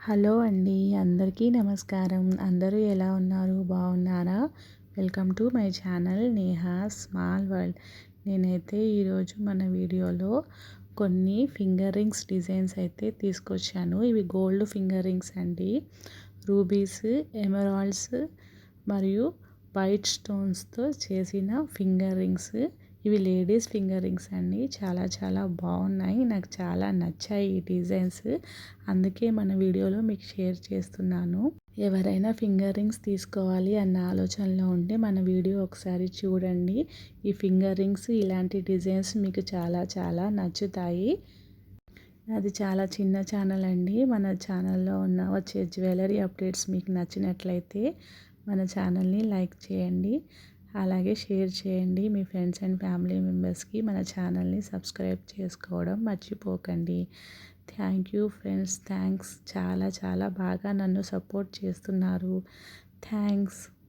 Hello అండి అందరికీ నమస్కారం. అందరూ ఎలా ఉన్నారు? బాగున్నారా? Welcome to my channel Neha small world. నేనైతే ఈరోజు మన వీడియోలో కొన్ని ఫింగర్ రింగ్స్ డిజైన్స్ అయితే తీసుకొచ్చాను. ఇవి గోల్డ్ ఫింగర్ రింగ్స్ అండి. రూబీస్ ఎమరాల్డ్స్ మరియు వైట్ స్టోన్స్తో చేసిన ఫింగర్ రింగ్స్. ఇవి లేడీస్ ఫింగర్ రింగ్స్ అండి. చాలా చాలా బాగున్నాయి. నాకు చాలా నచ్చాయి ఈ డిజైన్స్. అందుకే మన వీడియోలో మీకు షేర్ చేస్తున్నాను. ఎవరైనా ఫింగర్ రింగ్స్ తీసుకోవాలి అన్న ఆలోచనలో ఉంటే మన వీడియో ఒకసారి చూడండి. ఈ ఫింగర్ రింగ్స్ ఇలాంటి డిజైన్స్ మీకు చాలా చాలా నచ్చుతాయి. అది చాలా చిన్న ఛానల్ అండి. మన ఛానల్లో ఉన్న వచ్చే జ్యువెలరీ అప్డేట్స్ మీకు నచ్చినట్లయితే మన ఛానల్ని లైక్ చేయండి. అలాగే షేర్ చేయండి మీ ఫ్రెండ్స్ అండ్ ఫ్యామిలీ మెంబర్స్కి మన ఛానల్ని సబ్స్క్రైబ్ చేసుకోవడం మర్చిపోకండి. Thank you friends. థ్యాంక్స్. చాలా చాలా బాగా నన్ను సపోర్ట్ చేస్తున్నారు. థ్యాంక్స్.